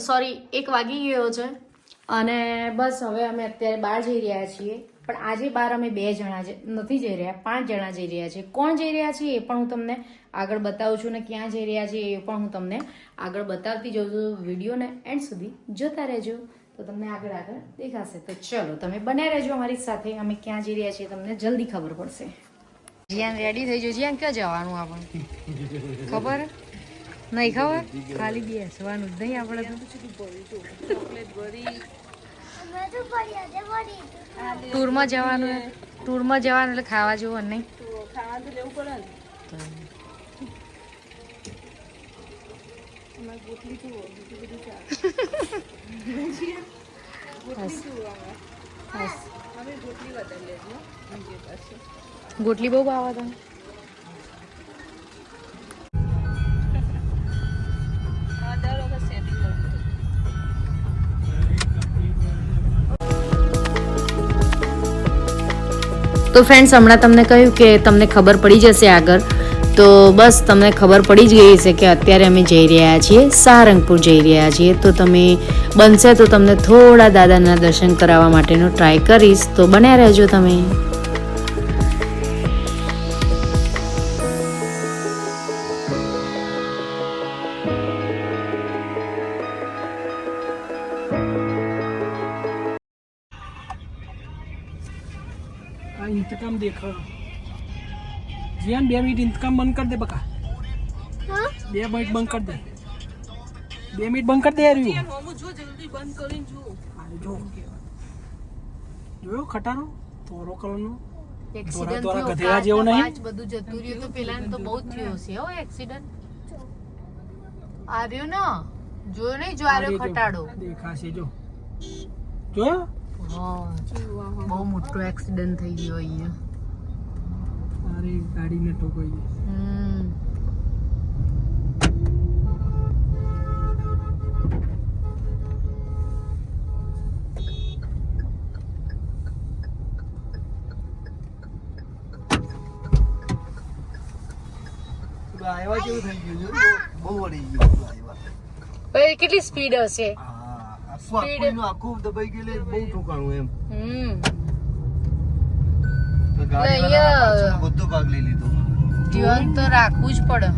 Sorry, એક વાગી ગયો છે. અને બસ હવે અમે અત્યારે બહાર જઈ રહ્યા છીએ. પણ આજે બહાર અમે બે જણા નથી જઈ રહ્યા, પાંચ જણા જઈ રહ્યા છીએ. કોણ જઈ રહ્યા છીએ એ પણ હું તમને આગળ બતાવું છું ને ક્યાં જઈ રહ્યા છીએ એ પણ હું તમને આગળ બતાવતી જઉં છું. વિડીયોને એન્ડ સુધી જોતા રહેજો. તો તમને આગળ આગળ દેખાશે. તો ચલો, તમે બન્યા રહેજો અમારી સાથે. અમે ક્યાં જઈ રહ્યા છીએ તમને જલ્દી ખબર પડશે. જ્યાં રેડી થઈ જજો જ્યાં ક્યાં જવાનું આપણને ખબર? નહીં ખબર? ખાલી બેસવાનું જ નહીં આપણે તો ટૂરમાં જવાનું ટૂરમાં જવાનું એટલે ખાવા જેવું નહીં. ગોટલી બહુ ભાવે તને તો ફ્રેન્ડ્સ હમણાં તમને કહ્યું કે તમને ખબર પડી જશે આગળ. તો બસ, તમને ખબર પડી જ ગઈ છે કે અત્યારે અમે જઈ રહ્યા છીએ, સારંગપુર જઈ રહ્યા છીએ. તો તમે બનશે તો તમને થોડા દાદાના દર્શન કરાવવા માટેનો ટ્રાય કરીશ. તો બન્યા રહેજો તમે. આ ઇંતકામ દેખ જીયાન બે મિનિટ ઇન્તકામ બંધ કરી દે બકા. બે મિનિટ બંધ કરી દે. બે મિનિટ બંધ કરી દે યાર યુ. હાલે જો. જોયો ખટારો? થોરો કલરનો? એક્સિડન્ટ થયો. ગધેડા જેવો નહીં? આજ બધું જતું રહ્યું તો પેલા તો બહુ જ થયો છે હો એક્સિડન્ટ આવ્યો ને જોયો નહીં? જો આ ખટાડો. દેખાશે જો. જોયો? હા. બહુ મોટો એક્સિડન્ટ થઈ ગયો અહીંયા. અરે ગાડીને ઠોકાઈ ગઈ. હમ. આવ્યા જેવું થઈ ગયું છે. બહુ વળી ગયું આવ્યા ભાઈ કેટલી સ્પીડ હશે? આખું આખું આખું દબાઈ ગયેલું એટલે બહુ ઠોકાણું એમ. હમ. તો ગાડી અહીંયા- બધો ભાગ લઈ લીધો. ધ્યાન તો રાખવું જ પડે.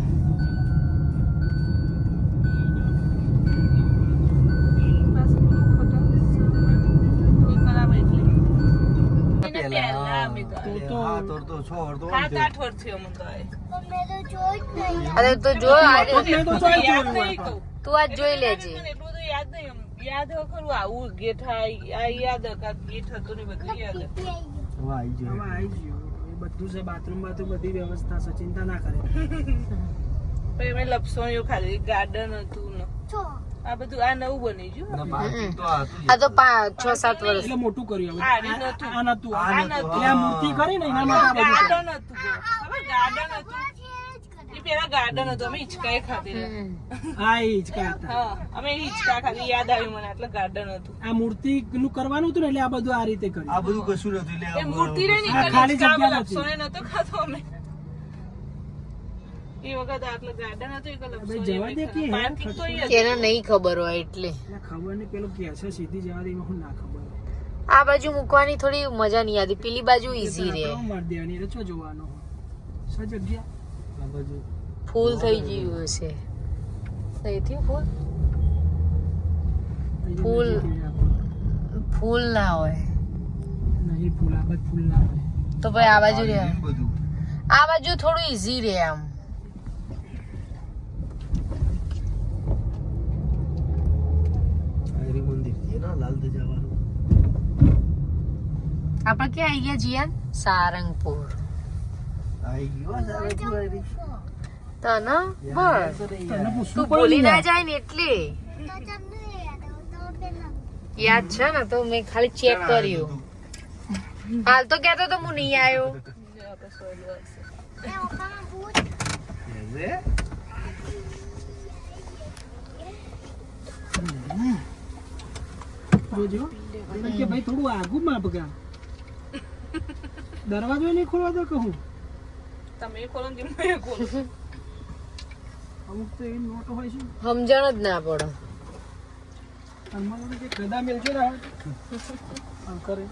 તો. અરે જો તો ચાલ જોયું તું આજ જોઈ લેજે. એટલું યાદ નહીં. યાદ હોય ખરું આવું ગેટ આ યાદ હોય કાં ગેટ ને બધું યાદ હવે આવી હવે આવી ગયું એ બધું. છે બાથરૂમ બાથરૂમ બધી વ્યવસ્થા છે ચિંતા ના કરે. પછી અમે લપસણીઓ ખાધી ગાર્ડન હતું ને. આ બધું આ નવું બની ગયું. ના, parking તો આ હતું જ. આ તો પાંચ છ સાત વર્ષ. એટલે મોટું કર્યું હવે. આ નતું. મૂર્તિ કરી ને એના માટે. ગાર્ડન હતું. ગાર્ડન હતું. એ પેલા ગાર્ડન હતો અમે હિંચકાએ ખાધી હા એ હિંચકા હતા. અમે હિચકા ખાધી યાદ આવ્યું મને એટલે ગાર્ડન હતું. આ મૂર્તિ નું કરવાનું હતું ને એટલે આ બધું આ રીતે આ બધું કશું નથી એટલે મૂર્તિ રે ખાલી જગ્યા નથી. નતો ખાધો અમે. એ વખત આટલે ગાર્ડન હતું એક જવા દે કે પાર્કિંગ તો ઈ નહીં ખબર હોય એટલે. એટલે ખબર નહીં પેલો કે છે સીધી જવા દે હું ના ખબર આ બાજુ મૂકવાની થોડી મજા નહીં આવતી. પેલી બાજુ ઈઝી રહે. આપણે મારી દેવાની એટલે શું જોવાનું સ આ બાજુ. ફૂલ થઈ ગયું હશે. અહીંથી ફૂલ? ફૂલ. ફૂલ. ના હોય. નહીં ફૂલ આ બધું ફૂલ ના હોય. તો ભાઈ આ બાજુ રહે આ બાજુ થોડું ઈઝી રહે આમ. આ રી મંદિર છે ને લાલ ધજાવાળું આપણે ક્યાં આવી ગયા જીયાન? સારંગપુર. આવી ગયો સારંગપુર તને બસ તું પૂછવું ના જાય ને એટલે. યાદ છે ને તો મેં ખાલી ચેક કર્યું. હાલ તો કહેતો તો હું નહીં આવ્યો. કે ભાઈ થોડું આગું માપ ગા. દરવાજો નહીં ખોલવા દો કહું તમે ખોલો ને મેં ખોલો. અમુક તો એવી નોટો હોય છે. સમજણ જ ના પડે. હનુમાનજી કે ગદા ને આમ કરે.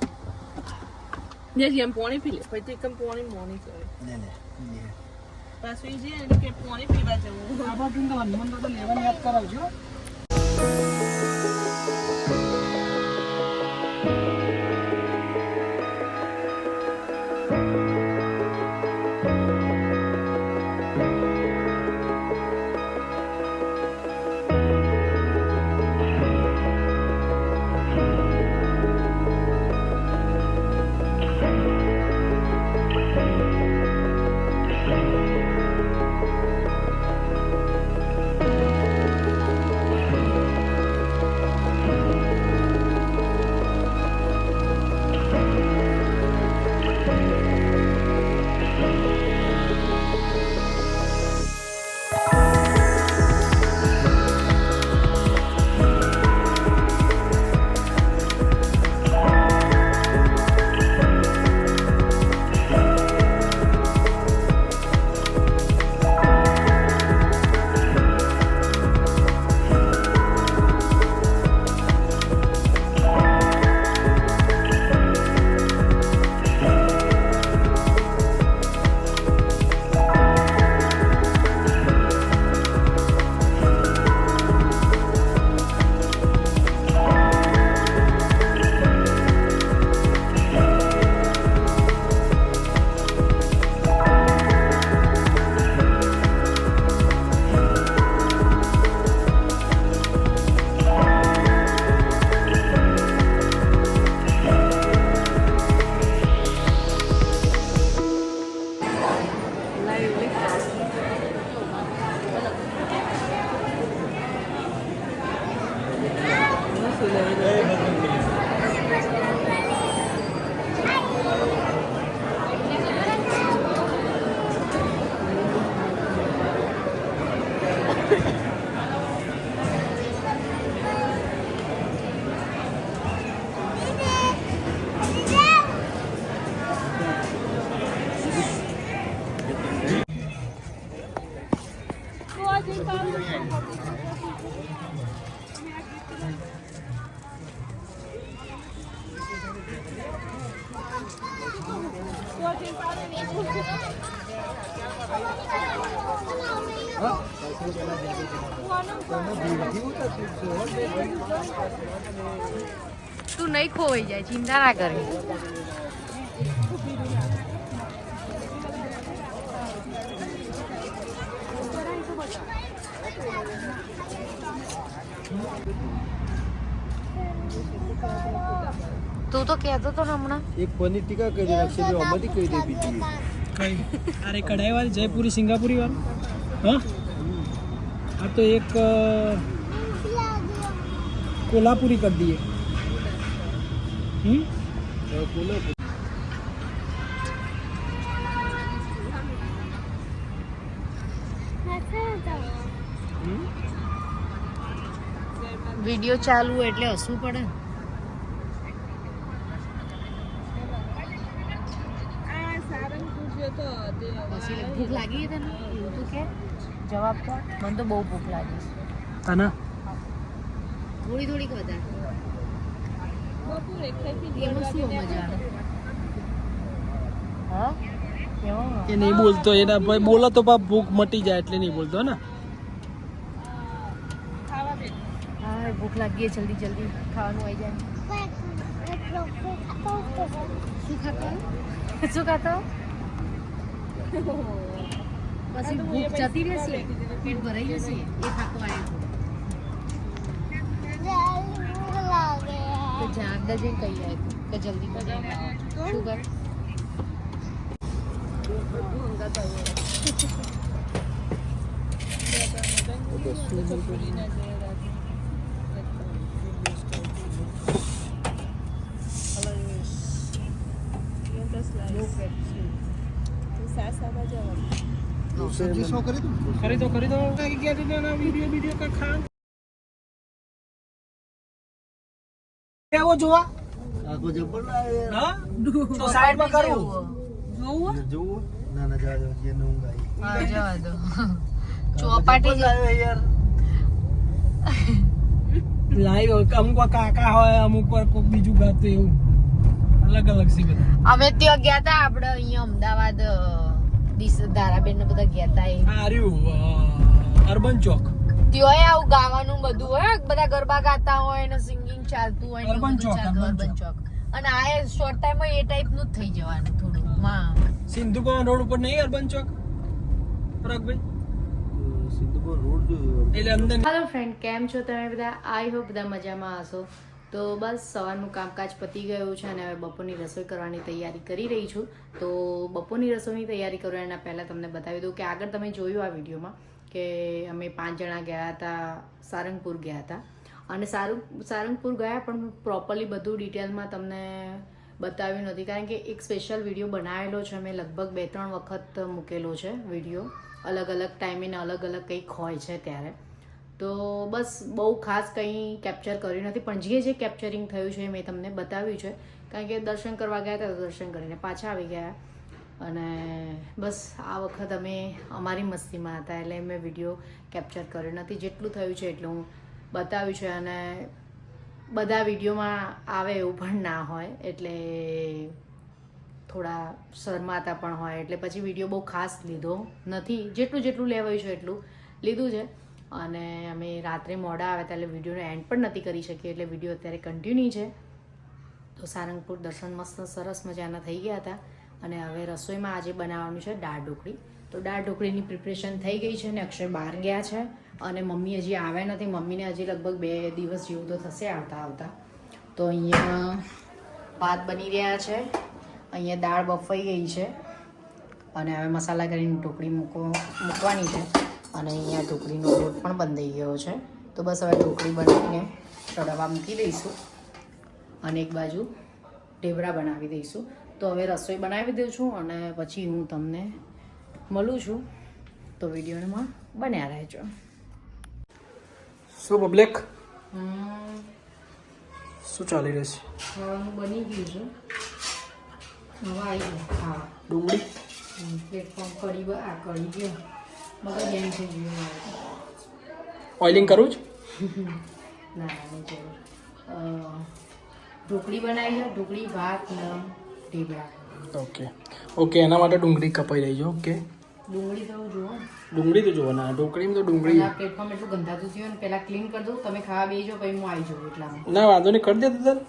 જે જેમ પોણી પી લે પછી એકમ પોણી મોણી કરે. પાછું જે એટલે કે પોણી પીવા જવું. આ બાજુ તો હનુમાન દાદા લેવાની યાદ કરાવજો. சொல்லுவேன் તું નહીં ખોવાઈ જાય, ચિંતા ના કરે. તું તો કહેતો તો હમણાં. એક પનીર ટીકા કરી દે અક્ષય અમારી કહી દે બીજી અરે, કઢાઈ વાળી જયપુરી, સિંગાપુરી વાળી? હા? આ તો એક કોલ્હાપુરી કરી દઈએ. હમ? બોલો વીડિયો ચાલુ એટલે હસવું પડે ને. આ સારંગપુર જતો તે પછી લે, ભૂખ લાગી છે તને એવું તું કે જવાબ તો મને તો બહુ ભૂખ લાગી છે. તને થોડી થોડીક વધારે. એ નહીં બોલતો એના ભાઈ બોલો તો પા ભૂખ મટી જાય એટલે નહીં બોલતો ને? હા ભૂખ લાગી જલ્દી જલ્દી ખાવાનું આવી જાય. શું ખાતો? શું ખાતો? પછી ભૂખ જતી રહેશે પેટ ભરાઈ જશે એ ખાતો આવ્યો તો. જા આગળ જઈને કહી આવે કે જલ્દી બનાવી શું કર સબ્જી શું કરી દો કરી દો. કઈ ગયા તું એના વીડિયો વીડિયો કઈ ખા આવો જોવા. આખો જબર લાવે યાર. હા? તો કરું. જોવું? જોવું? ના ના જવા દો જે ઊંઘ આવી. હા જવા દો. ચોપાટી યાર. લાઈવ અમુક કાકા હોય અમુક વાર કોઈક બીજું ગાતું એવું. અલગ અલગ છે બધા. અમે ત્યાં ગયા હતા આપણે અહીંયા અમદાવાદ ધારાબેન ને બધા ગયા હતા એ. આ અર્બન ચોક. ત્યાં આવું ગાવાનું બધું હોય બધા ગરબા ગાતા હોય ને સિંગિંગ ચાલતું હોય અર્બન ચોક અર્બન Chowk. અને આ શોર્ટ ટાઈમ એ ટાઈપનું જ થઈ જવાનું થોડું માં. સિંધુ ભવન રોડ ઉપર નહીં અર્બન ચોક? પરાગભાઈ? સિદ્ધપુર રોડ એટલે અંદર હેલો ફ્રેન્ડ કેમ છો તમે બધા? આઈ હોપ બધા મજામાં હશો. તો બસ, સવારનું કામકાજ પતી ગયું છે અને હવે બપોરની રસોઈ કરવાની તૈયારી કરી રહી છું. તો બપોરની રસોઈની તૈયારી કરું એના પહેલાં તમને બતાવી દઉં કે આગળ તમે જોયું આ વિડીયોમાં કે અમે પાંચ જણા ગયા હતા, સારંગપુર ગયા હતા. અને સારું, સારંગપુર ગયા પણ પ્રોપરલી બધું ડિટેલમાં તમને બતાવ્યું નથી. કારણ કે એક સ્પેશિયલ વીડિયો બનાવેલો છે. મેં લગભગ બે ત્રણ વખત મૂકેલો છે વીડિયો. અલગ અલગ ટાઈમે અલગ અલગ કંઈક હોય છે ત્યારે. તો બસ બહુ ખાસ કંઈ કેપ્ચર કર્યું નથી, પણ જે જે કેપ્ચરિંગ થયું છે એ મેં તમને બતાવ્યું છે. કારણ કે દર્શન કરવા ગયા હતા દર્શન કરીને પાછા આવી ગયા. અને બસ આ વખત અમે અમારી મસ્તીમાં હતા, એટલે મેં વીડિયો કેપ્ચર કર્યો નથી. જેટલું થયું છે એટલું હું બતાવ્યું છે. અને બધા વિડીયોમાં આવે એવું પણ ના હોય, એટલે થોડા શરમાતા પણ હોય. એટલે પછી વીડિયો બહુ ખાસ લીધો નથી. જેટલું જેટલું લેવાયું છે એટલું લીધું છે. અને અમે રાત્રે મોડા આવ્યા ત્યારે વિડીયોનો એન્ડ પણ નથી કરી શકીએ, એટલે વીડિયો અત્યારે કન્ટિન્યુ છે. તો સારંગપુર દર્શન મસ્ત સરસ મજાના થઈ ગયા હતા. અને હવે રસોઈમાં આજે બનાવવાનું છે દાળ ઢોકળી. તો દાળ ઢોકળીની પ્રિપરેશન થઈ ગઈ છે અને અક્ષય બહાર ગયા છે. અને મમ્મી હજી આવ્યા નથી. મમ્મીને હજી લગભગ બે દિવસ જેવું તો થશે આવતા આવતા. તો અહીંયા ભાત બની રહ્યા છે. અહીંયા દાળ બફાઈ ગઈ છે. અને હવે મસાલા કરીને ઢોકળી મૂકો મૂકવાની છે. અને અહીંયા ઢોકળીનો લોટ પણ બંધાઈ ગયો છે. તો બસ હવે ઢોકળી બનાવીને ચડવા મૂકી દઈશું અને એક બાજુ ઢેબરા બનાવી દઈશું. તો હવે રસોઈ બનાવી દઉં છું અને પછી હું તમને મળું છું. તો વિડીયોમાં બન્યા રહેજો. શું પબ્લિક શું ચાલી રહ્યું છે? ખાવાનું બની ગયું છે. હવે આવી ગયું. હા. ડુંગળી? પ્લેટફોર્મ કરી આ કરી ગયો. ઓઇલિંગ કરું છું? ના ઢોકળી બનાવી છે ઢોકળી ભાત ને ઢેબરા ઓકે ઓકે એના માટે ડુંગળી કપાઈ રહી છે ઓકે ડુંગળી તો જુઓ. ડુંગળી તો જુઓ ના ડુંગળીમાં તો ડુંગળી. પ્લેટફોર્મ એટલું ગંધાતું થયું ને પેલા ક્લીન કરી દઉં તમે ખાવા બેસજો પછી હું આવી જાઉં એટલા ના વાંધો નહીં કરી દે તું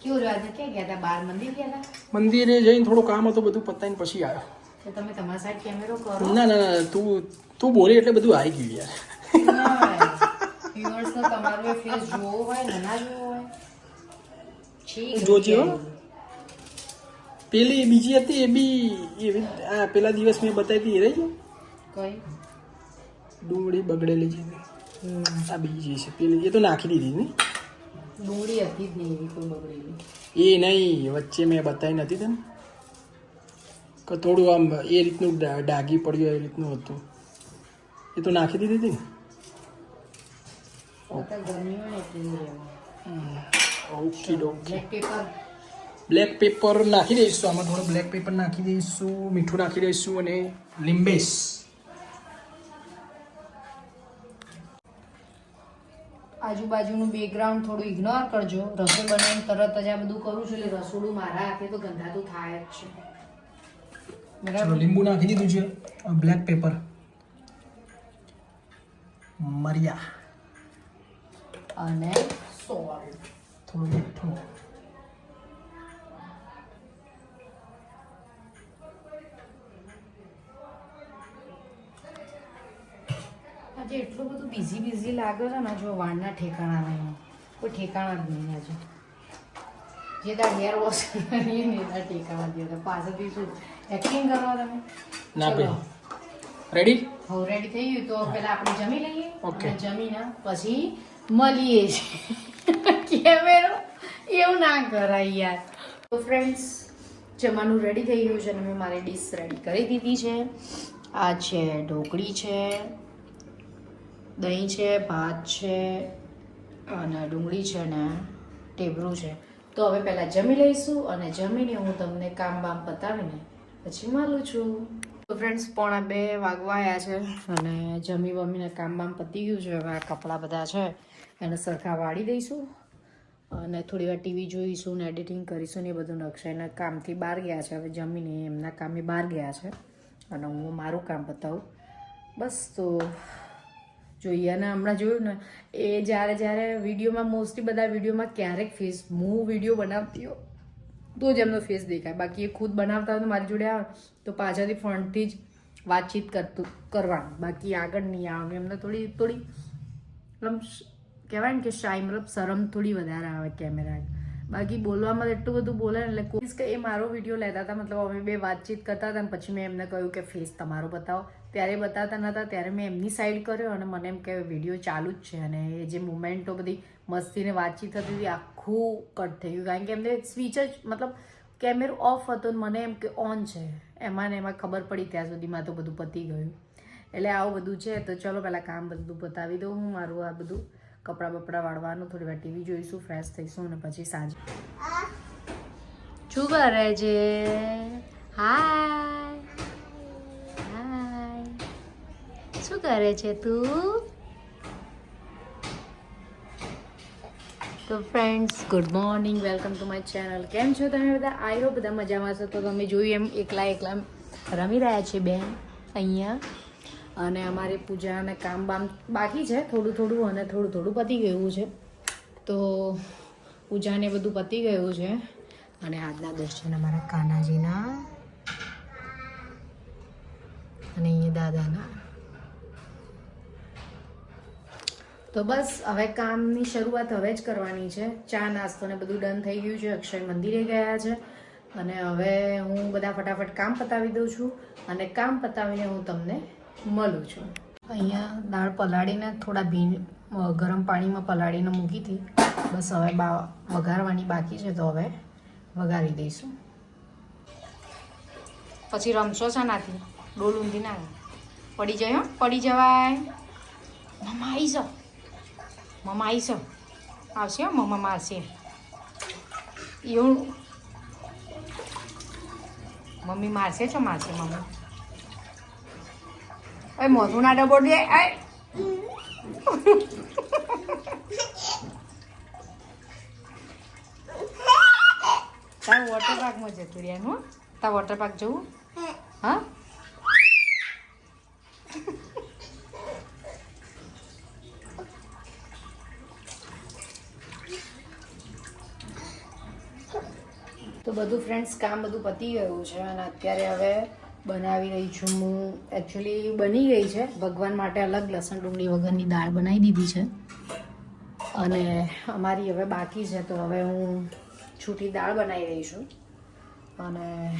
કેવું આજે? ક્યાં ગયા હતા? બાર મંદિર ગયા હતા? મંદિરે જઈને થોડું કામ હતું બધું પતાવીને પછી આવ્યો. તમે તમારા સાઈડ કેમેરો કરો. ના ના તું તું બોલી એટલે બધું આવી ગયું યાર. વ્યુઅર્સ તો તમારો ફેસ જોવો હોય ને ના જોવો હોય ઠીક જોજે. પેલી બીજી હતી એ બી એવી આ પેલા દિવસ મેં બતાવી હતી એ રહી? કઈ? ડુંગળી બગડેલી છે આ બીજી છે પેલી એ તો નાખી દીધી ને. ડુંગળી હતી જ નહીં એવી કોઈ બગડેલી. એ નહીં વચ્ચે મેં બતાવી નથી તને. કે થોડું આમ એ રીતનું ડાઘી પડ્યું એ રીતનું હતું. એ તો નાખી દીધી હતી ને. ઓકે ડોકે બ્લેક પેપર બ્લેક પેપર નાખી દઈશું. આમાં થોડું બ્લેક પેપર નાખી દઈશું મીઠું નાખી દઈશું અને લીંબેસ આજુબાજુનું બેકગ્રાઉન્ડ થોડું ઇગ્નોર કરજો. રસોઈ બનાવીને તરત જ આ બધું કરું છું એટલે રસોડું મારા હાથે તો ગંધાતું થાય જ છે. બરાબર લીંબુ નાખી દીધું છે. બ્લેક પેપર મરિયા. અને સોલ્ટ થોડું મીઠું. આજે એટલું બધું બિઝી બિઝી લાગે છે ને જો વાળના ઠેકાણા નહીં કોઈ ઠેકાણા જ નહીં આજે. જે તાર હેર વોશ કરીએ ને એ તાર ઠેકાણા દે પાછળથી શું? એક્ટિંગ કરો તમે? ના ચલો. રેડી હો રેડી થઈ ગયું. તો પહેલા આપણે જમી લઈએ ઓકે જમીને પછી મળીએ છીએ. કેમેરો? એવું ના કરાય યાર. તો ફ્રેન્ડ્સ જમવાનું રેડી થઈ ગયું છે અને મેં મારી ડીશ રેડી કરી દીધી છે. આ છે ઢોકળી છે દહીં છે ભાત છે અને ડુંગળી છે ને ટેબરું છે. તો હવે પહેલાં જમી લઈશું અને જમીને હું તમને કામ બામ પતાવીને પછી માલું છું. તો ફ્રેન્ડ્સ પોણા બે વાગવાયા છે. અને જમી બમીને કામ બામ પતી ગયું છે. હવે આ કપડાં બધા છે એને સરખા વાળી દઈશું. અને થોડી વાર ટીવી જોઈશું ને એડિટિંગ કરીશું ને એ બધું નકશા એના કામથી બહાર ગયા છે. હવે જમીને એમના કામે બહાર ગયા છે. અને હું મારું કામ બતાવું. બસ તો જોઈએ. અને હમણાં જોયું ને એ જ્યારે જ્યારે વિડીયોમાં મોસ્ટલી બધા વિડીયોમાં ક્યારેક ફેસ હું વીડિયો બનાવતી હોઉં. તો જ એમનો ફેસ દેખાય. બાકી એ ખુદ બનાવતા હોય મારી જોડે આવે તો પાછળથી ફ્રન્ટથી જ વાતચીત કરતું, કરવાનું. બાકી આગળ નહીં આવે. એમને થોડી થોડી મતલબ કહેવાય ને કે શાય મતલબ શરમ થોડી વધારે આવે કેમેરા બાકી બોલવામાં એટલું બધું બોલે ને એટલે કોઈ કે એ મારો વીડિયો લેતા હતા, મતલબ અમે બે વાતચીત કરતા હતા અને પછી મેં એમને કહ્યું કે ફેસ તમારો બતાવો. ત્યારે બતાવતા નહોતા ત્યારે મેં એમની સાઈડ કર્યો અને મને એમ કે વીડિયો ચાલુ જ છે. અને એ જે મુમેન્ટો બધી મસ્તીને વાતચીત થતી હતી આખું કટ થઈ ગયું. કારણ કે એમને સ્વિચ જ, મતલબ કેમેરો ઓફ હતો ને મને એમ કે ઓન છે. એમાં ને એમાં ખબર પડી ત્યાં સુધીમાં તો બધું પતી ગયું. એટલે આવું બધું છે, તો ચલો પહેલાં કામ બધું બતાવી દઉં હું મારું આ બધું કપડાં બપડા વાળવાનું. થોડી વાર ટીવી જોઈશું ફ્રેશ થઈશું અને પછી સાંજે. શું કરે છે? હાય હાય શું કરે છે તું? તો friends good morning welcome to my channel કેમ છો તમે બધા? આવ્યો બધા મજામાં છો. તો તમે જોયું એમ એકલા એકલા રમી રહ્યા છે બેન અહીંયા. અને અમારે પૂજા અને કામ બામ બાકી છે. થોડું થોડું અને થોડું થોડું પતી ગયું છે. તો પૂજાને બધું પતી ગયું છે. અને આજના દર્શન અમારા કાનાજીના. અને અહીંયા દાદાના. તો બસ, હવે કામની શરૂઆત હવે જ કરવાની છે. ચા, નાસ્તો ને બધું ડન થઈ ગયું છે. અક્ષય મંદિરે ગયા છે. અને હવે હું બધા ફટાફટ કામ પતાવી દઉં છું અને કામ પતાવીને હું તમને મળું છું. અહીંયા દાળ પલાળીને થોડા ભી ગરમ પાણીમાં પલાળીને મૂકી હતી. બસ હવે બા, વઘારવાની બાકી છે તો હવે વઘારી દઈશું. પછી રમશો છે નાથી ડોલ ઊંધી ના પડી જાય પડી જવાય. મમ્મા આવી જાઓ. મમ્મા આવીશ આવશે મમ્મા મારશે એવું મમ્મી મારશે છો મારશે મમ્મી એ મોઢું ના ડબો દે તાર વોટર જતું રહ્યા હું તાર વોટર જવું હા તો બધું ફ્રેન્ડ્સ કામ બધું પતી ગયું છે અને અત્યારે હવે બનાવી રહી છું હું. એકચ્યુઅલી બની ગઈ છે. ભગવાન માટે અલગ લસણ ડુંગળી વગરની દાળ બનાવી દીધી છે. અને અમારી હવે બાકી છે તો હવે હું છૂટી દાળ બનાવી રહી છું. અને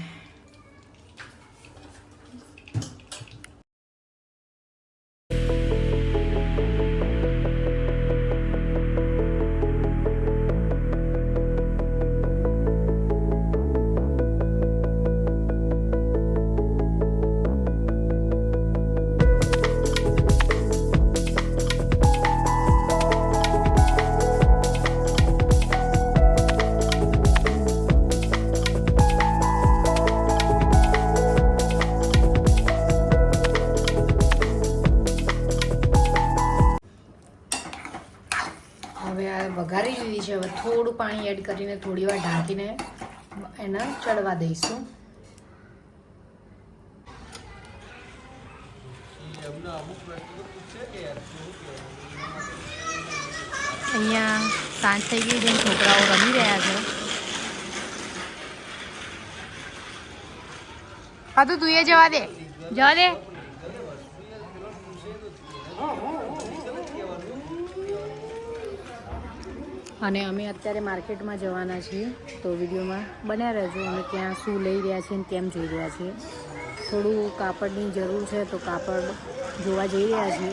થોડું પાણી એડ કરીને થોડી વાર ઢાંકીને એને ચડવા દઈશું. અહીંયા સાંજ થઈ ગઈ જેમ છોકરાઓ રમી રહ્યા છે. હા, તો તું એ જવા દે. જવા દે. અને અમે અત્યારે માર્કેટમાં જવાના છીએ. તો વિડીયોમાં બન્યા રહેજો. અમે ત્યાં શું લઈ રહ્યા છીએ અને કેમ જોઈ રહ્યા છીએ. થોડું કાપડની જરૂર છે તો કાપડ જોવા જઈ રહ્યા છીએ.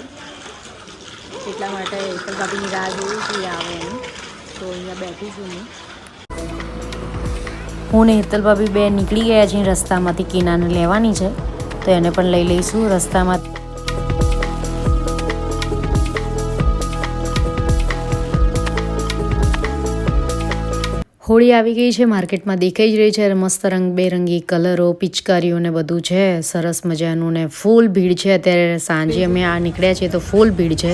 એટલા માટે એકલ ભાભીની રાહ જોઈ છીએ આવે એમ. તો અહીંયા બેઠી છું હું. હું ને હેતલ બે નીકળી ગયા છીએ રસ્તામાંથી કિનાને લેવાની છે. તો એને પણ લઈ લઈશું રસ્તામાં. હોળી આવી ગઈ છે, માર્કેટમાં દેખાઈ જ રહી છે મસ્ત રંગબેરંગી કલરો, પિચકારીઓ ને બધું છે, સરસ મજાનું ને ફૂલ ભીડ છે અત્યારે સાંજે અમે આ નીકળ્યા છીએ તો ફૂલ ભીડ છે.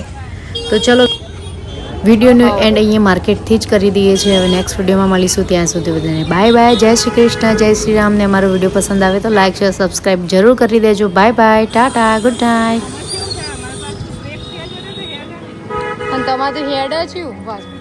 તો ચલો, વિડીયોનું એન્ડ અહીંયા માર્કેટથી જ કરી દઈએ છીએ, હવે નેક્સ્ટ વિડીયોમાં મળીશું ત્યાં સુધી બધાને. બાય બાય જય શ્રી કૃષ્ણ, જય શ્રી રામ ને અમારો વીડિયો પસંદ આવે તો લાઈક શેર સબસ્ક્રાઈબ જરૂર કરી દેજો. Bye bye tata good night તમારે હેડ જ